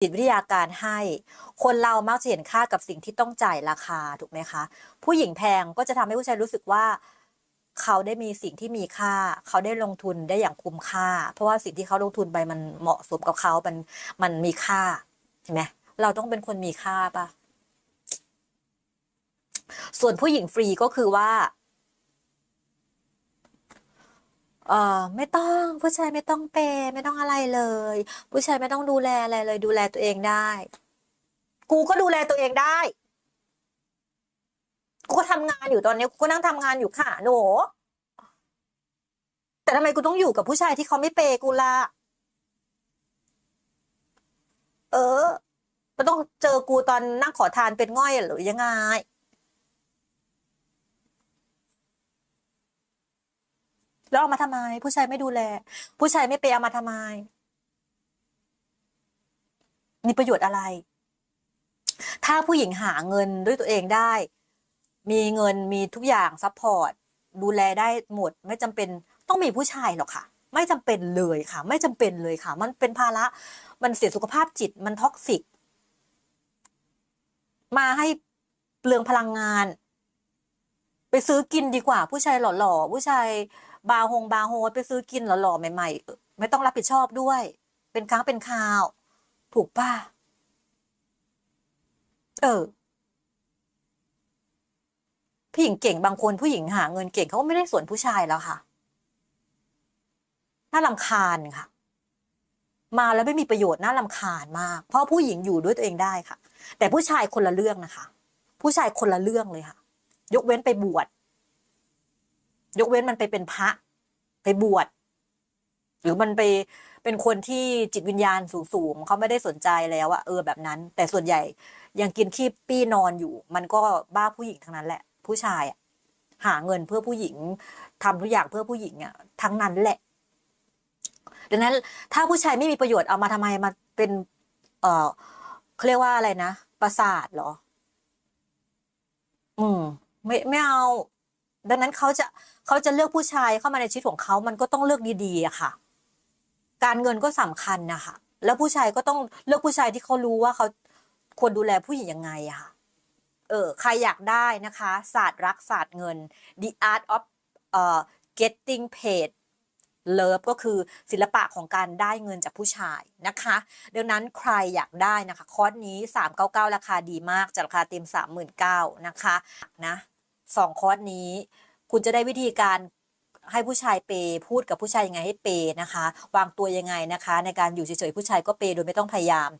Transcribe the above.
จิตวิทยาการให้ คนเรามักจะเห็นค่ากับสิ่งที่ต้องจ่ายราคาถูกไหมคะ ผู้หญิงแพงก็จะทำให้ผู้ชายรู้สึกว่า เขาได้มีสิ่งที่มีค่า เขาได้ลงทุนได้อย่างคุ้มค่า เพราะว่าสิ่งที่เขาลงทุนไปมันเหมาะสมกับเขามันมันมีค่าใช่ไหมเราต้องเป็นคนมีค่าปะส่วนผู้หญิงฟรีก็คือว่า เออไม่ต้องผู้ชายไม่ต้องเปย์ไม่ต้องอะไรเลย ผู้ชายไม่ต้องดูแลอะไรเลย ดูแลตัวเองได้ กูก็ดูแลตัวเองได้ กูก็ทำงานอยู่ตอนนี้กูก็นั่งทำงานอยู่ค่ะหนูแต่ทำไมกูต้องอยู่กับผู้ชายที่เขาไม่เปย์กูล่ะเออมันต้องเจอกูตอนนั่งขอทานเป็นง่อยหรือยังไง แล้วเอามาทำไม ผู้ชายไม่ดูแล ผู้ชายไม่เปเอามาทำไม มีประโยชน์อะไร ถ้าผู้หญิงหาเงินด้วยตัวเองได้ มีเงินมีทุกอย่างซัพพอร์ตดูแลได้หมด ไม่จำเป็นต้องมีผู้ชายหรอกค่ะ ไม่จำเป็นเลยค่ะ ไม่จำเป็นเลยค่ะ มันเป็นภาระมันเสียสุขภาพจิตมันท็อกซิก มาให้เปลืองพลังงาน ไปซื้อกินดีกว่า ผู้ชายหล่อๆผู้ชาย บาร์ฮงบาร์โฮไปซื้อกินหล่อๆใหม่ๆ ไม่ต้องรับผิดชอบด้วย เป็นครั้งเป็นคราว ถูกป่ะ เออผู้หญิงเก่งบางคนผู้หญิงหาเงินเก่งเขาก็ไม่ได้สวนผู้ชายแล้วค่ะ น่ารำคาญค่ะ มาแล้วไม่มีประโยชน์น่ารำคาญมาก เพราะผู้หญิงอยู่ด้วยตัวเองได้ค่ะ แต่ผู้ชายคนละเรื่องนะคะ ผู้ชายคนละเรื่องเลยค่ะ ยกเว้นไปบวช ยกเว้นมันไปเป็นพระไปบวชหรือมันไปเป็นคนที่จิตวิญญาณสูงๆเขาไม่ได้สนใจแล้วอะเออแบบนั้น แต่ส่วนใหญ่ยังกินขี้ปี้นอนอยู่ มันก็บ้าผู้หญิงทั้งนั้นแหละ ผู้ชายอะหาเงินเพื่อผู้หญิงทำทุกอย่างเพื่อผู้หญิงอะทั้งนั้นแหละ ดังนั้น ถ้าผู้ชายไม่มีประโยชน์เอามาทำไมมาเป็น เออเขาเรียกว่าอะไรนะประสาทเหรอ อืม ไม่ไม่เอา ดังนั้นเขาจะเขาจะเลือกผู้ชายเข้ามาในชีวิตของเขา มันก็ต้องเลือกดีๆอะค่ะ การเงินก็สำคัญนะคะ แล้วผู้ชายก็ต้องเลือกผู้ชายที่เขารู้ว่าเขาควรดูแลผู้หญิงยังไงอะค่ะ เออ ใครอยากได้นะคะ ศาสตร์รักศาสตร์เงิน The Art of เอ่อ Getting Paid Love ก็คือศิลปะของการได้เงินจากผู้ชายนะคะ ดังนั้นใครอยากได้นะคะ คอร์สนี้ 399 ราคาดีมากจากราคาเต็ม 39,000นะคะนะ สองคอร์สนี้ คุณจะได้วิธีการให้ผู้ชายเปย์พูดกับผู้ชายยังไงให้เปย์นะคะ วางตัวยังไงนะคะ ในการอยู่เฉยๆผู้ชายก็เปย์โดยไม่ต้องพยายาม